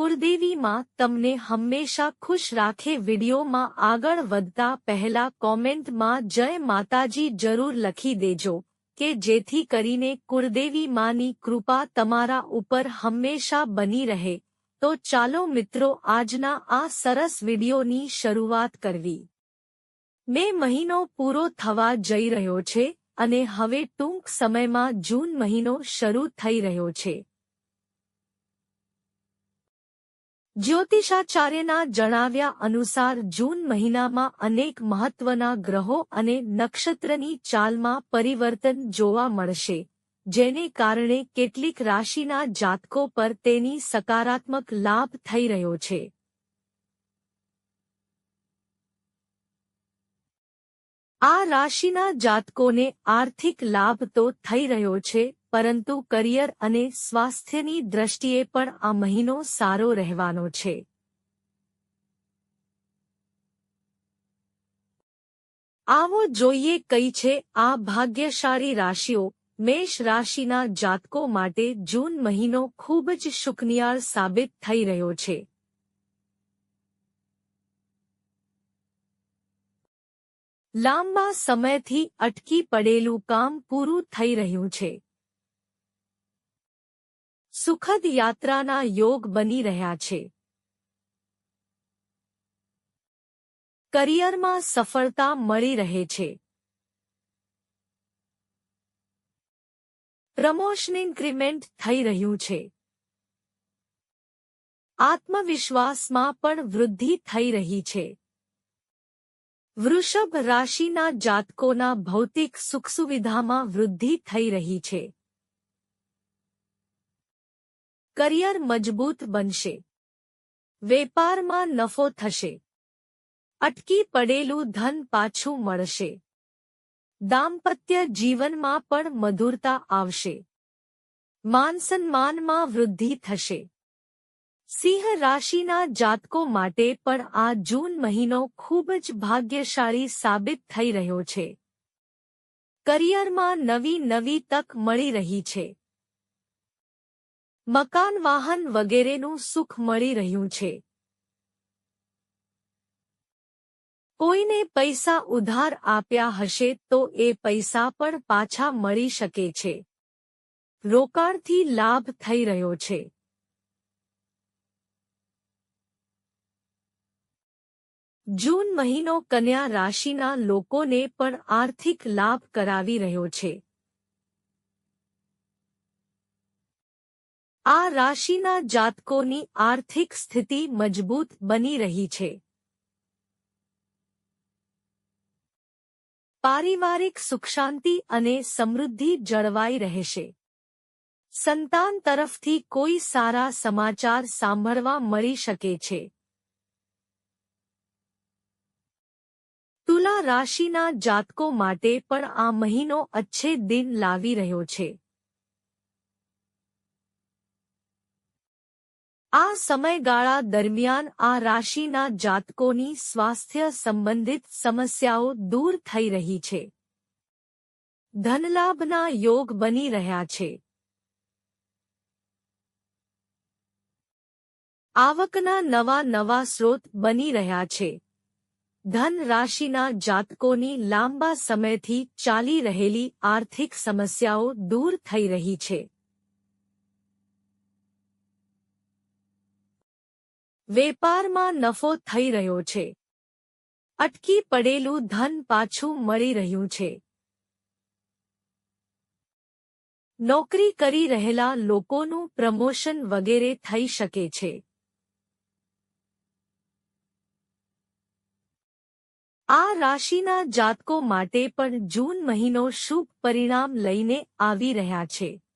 કુળદેવીમાં તમને હંમેશા ખુશ રાખે વિડીયોમાં આગળ વધતા પહેલા કોમેન્ટમાં જય માતાજી જરૂર લખી દેજો, કે જેથી કરીને કુળદેવી માની કૃપા તમારા ઉપર હંમેશા બની રહે. તો ચાલો મિત્રો આજના આ સરસ વિડીયોની શરૂઆત કરવી. મે મહિનો પૂરો થવા જઈ રહ્યો છે અને હવે ટૂંક સમયમાં જૂન મહિનો શરૂ થઈ રહ્યો છે. જ્યોતિષાચાર્યના જણાવ્યા અનુસાર જૂન મહિનામાં અનેક મહત્વના ગ્રહો અને નક્ષત્રની ચાલમાં પરિવર્તન જોવા મળશે, જેને કારણે કેટલીક રાશિના જાતકો પર તેની સકારાત્મક લાભ થઈ રહ્યો છે. આ રાશિના જાતકોને આર્થિક લાભ તો થઈ રહ્યો છે પરંતુ કરિયર અને સ્વાસ્થ્યની દ્રષ્ટિએ પણ આ મહિનો સારો રહેવાનો છે. આવો જોઈએ કઈ છે આ ભાગ્યશાળી રાશિઓ મેષ રાશિના જાતકો માટે જૂન મહિનો ખૂબ જ શુકનિયાળ સાબિત થઈ રહ્યો છે. લાંબા સમયથી અટકી પડેલું કામ પૂરું થઈ રહ્યું છે. સુખદ યાત્રાના યોગ બની રહ્યા છે. કરિયરમાં સફળતા મળી રહે છે. પ્રમોશન ઇન્ક્રીમેન્ટ થઈ રહ્યું છે. આત્મવિશ્વાસમાં પણ વૃદ્ધિ થઈ રહી છે. વૃષભ રાશિના જાતકોના ભૌતિક સુખસુવિધામાં વૃદ્ધિ થઈ રહી છે. કરિયર મજબૂત બનશે. વેપારમાં નફો થશે. અટકી પડેલું ધન પાછું મળશે. દાંપત્ય જીવનમાં પણ મધુરતા આવશે. માનસન્માનમાં વૃદ્ધિ થશે. સિંહ રાશિના જાતકો માટે પણ આ જૂન મહિનો ખૂબ જ ભાગ્યશાળી સાબિત થઈ રહ્યો છે. કરિયરમાં નવી નવી તક મળી રહી છે. મકાન, વાહન વગેરેનું સુખ મળી રહ્યું છે. કોઈને પૈસા ઉધાર આપ્યા હશે તો એ પૈસા પણ પાછા મળી શકે છે. રોકાણથી લાભ થઈ રહ્યો છે. જૂન મહિનો કન્યા રાશિના લોકોને પણ આર્થિક લાભ કરાવી રહ્યો છે. આ રાશિના જાતકોની આર્થિક સ્થિતિ મજબૂત બની રહી છે. પારિવારિક સુખશાંતિ અને સમૃદ્ધિ જળવાઈ રહેશે. સંતાન તરફથી કોઈ સારા સમાચાર સાંભળવા મળી શકે છે. તુલા રાશિના જાતકો માટે પણ આ મહિનો અચ્છે દિન લાવી રહ્યો છે. આ સમયગાળા દરમિયાન આ રાશિના જાતકોની સ્વાસ્થ્ય સંબંધિત સમસ્યાઓ દૂર થઈ રહી છે. ધનલાભના યોગ બની રહ્યા છે. આવકના નવા નવા સ્રોત બની રહ્યા છે. ધન રાશિના જાતકોની લાંબા સમયથી ચાલી રહેલી આર્થિક સમસ્યાઓ દૂર થઈ રહી છે. વેપારમાં નફો થઈ રહ્યો છે. અટકી પડેલું ધન પાછું મળી રહ્યું છે. નોકરી કરી રહેલા લોકોનું પ્રમોશન વગેરે થઈ શકે છે. આ રાશિના જાતકો માટે પણ જૂન મહિનો શુભ પરિણામ લઈને આવી રહ્યા છે.